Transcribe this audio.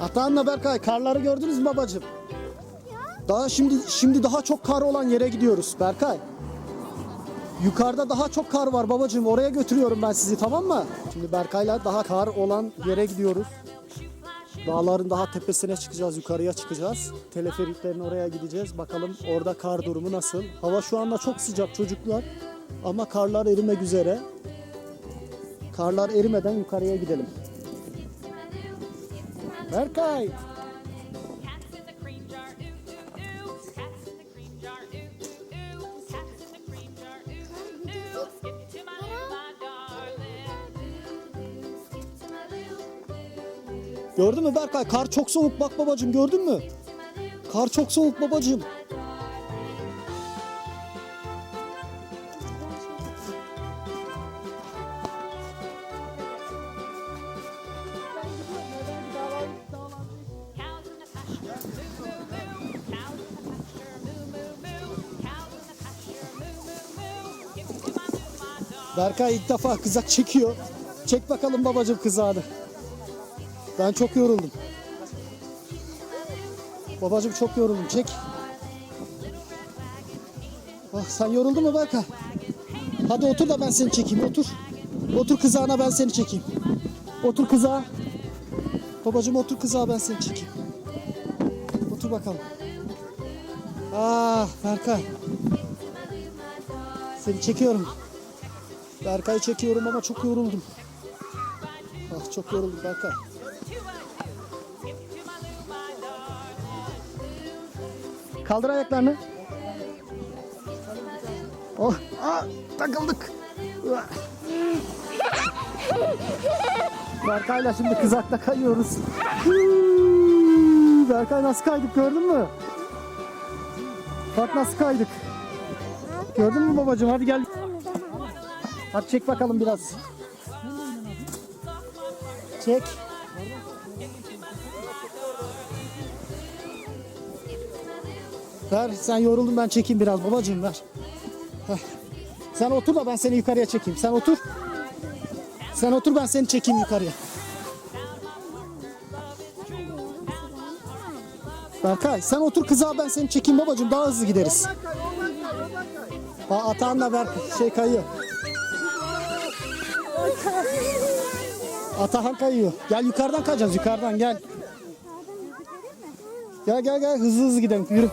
Atahan'la Berkay karları gördünüz mü babacığım? Daha şimdi şimdi daha çok kar olan yere gidiyoruz Berkay. Yukarıda daha çok kar var babacığım. Oraya götürüyorum ben sizi tamam mı? Şimdi Berkay'la daha kar olan yere gidiyoruz. Dağların daha tepesine çıkacağız, yukarıya çıkacağız. Teleferiklerin oraya gideceğiz. Bakalım orada kar durumu nasıl? Hava şu anda çok sıcak çocuklar. Ama karlar erimek üzere. Karlar erimeden yukarıya gidelim. Berkay! Gördün mü Berkay? Kar çok soğuk bak babacığım gördün mü? Kar çok soğuk babacığım. Berkay ilk defa kızak çekiyor. Çek bakalım babacığım kızağını. Ben çok yoruldum. Babacığım çok yoruldum. Çek. Ah, sen yoruldun mu Berkay? Hadi otur da ben seni çekeyim. Otur. Otur kızağına ben seni çekeyim. Otur kızağa. Babacığım otur kızağa ben seni çekeyim. Otur bakalım. Ah Berkay. Seni çekiyorum. Berkay'ı çekiyorum ama çok yoruldum. Ah çok yoruldum Berkay. Kaldır ayaklarını. Oh, ah, takıldık. Berkay'la şimdi kızakta kayıyoruz. Berkay nasıl kaydık gördün mü? Bak nasıl kaydık. Gördün mü babacığım hadi gel. Hadi çek bakalım biraz. Çek. Ver sen yoruldun ben çekeyim biraz babacığım ver. Heh. Sen otur da ben seni yukarıya çekeyim. Sen otur. Sen otur ben seni çekeyim yukarıya. Berkay sen otur kıza ben seni çekeyim babacığım daha hızlı gideriz. Aa, Atahan'la Berk şey kayıyor. Atahan kayıyor. Gel yukarıdan kayacağız yukarıdan gel. Gel gel gel hızlı hızlı gidelim yürü.